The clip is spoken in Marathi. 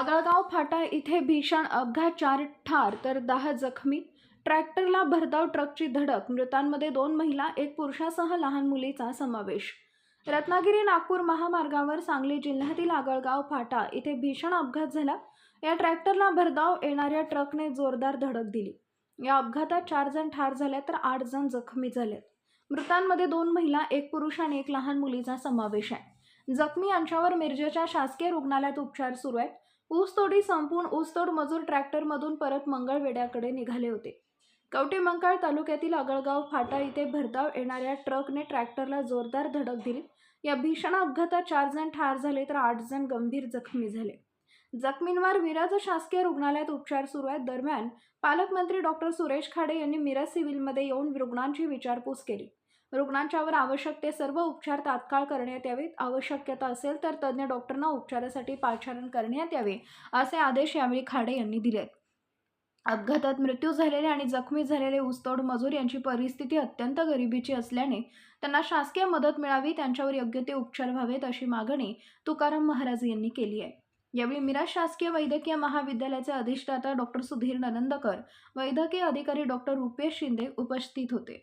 आगळगाव फाटा इथे भीषण अपघात चार ठार तर दहा जखमी. ट्रॅक्टरला भरधाव ट्रकची धडक मृतांमध्ये दोन महिला एक पुरुषासह लहान मुलीचा समावेश. रत्नागिरी नागपूर महामार्गावर सांगली जिल्ह्यातील आगळगाव फाटा इथे भीषण अपघात झाला. या ट्रॅक्टरला भरधाव येणाऱ्या ट्रकने जोरदार धडक दिली. या अपघातात चार जण ठार झाले तर आठ जण जखमी झालेत मृतांमध्ये दोन महिला एक पुरुष आणि एक लहान मुलीचा समावेश आहे. जखमी यांच्यावर मिरजेच्या शासकीय रुग्णालयात उपचार सुरू आहेत. ऊसतोडी संपून ऊसतोड मजूर ट्रॅक्टरमधून परत मंगळवेड्याकडे निघाले होते. कवटेमंकाळ तालुक्यातील अगळगाव फाटा इथे भरधाव येणाऱ्या ट्रकने ट्रॅक्टरला जोरदार धडक दिली. या भीषण अपघातात चार जण ठार झाले तर आठ जण गंभीर जखमी झाले. जखमींवर मिरज शासकीय रुग्णालयात उपचार सुरू आहेत. दरम्यान पालकमंत्री डॉक्टर सुरेश खाडे यांनी मिरज सिव्हिलमध्ये येऊन रुग्णांची विचारपूस केली. रुग्णांच्यावर आवश्यक ते सर्व उपचार तात्काळ करण्यात यावेत. आवश्यकता असेल तर तज्ज्ञ डॉक्टरना उपचारासाठी पाचारण करण्यात यावे असे आदेश यावेळी खाडे यांनी दिलेत. अपघातात मृत्यू झालेले आणि जखमी झालेले ऊसतोड मजूर यांची परिस्थिती अत्यंत गरिबीची असल्याने त्यांना शासकीय मदत मिळावी त्यांच्यावर योग्य ते उपचार व्हावेत अशी मागणी तुकाराम महाराज यांनी केली आहे. यावेळी मिराज शासकीय वैद्यकीय महाविद्यालयाचे अधिष्ठाता डॉक्टर सुधीर ननंदकर वैद्यकीय अधिकारी डॉक्टर रुपेश शिंदे उपस्थित होते.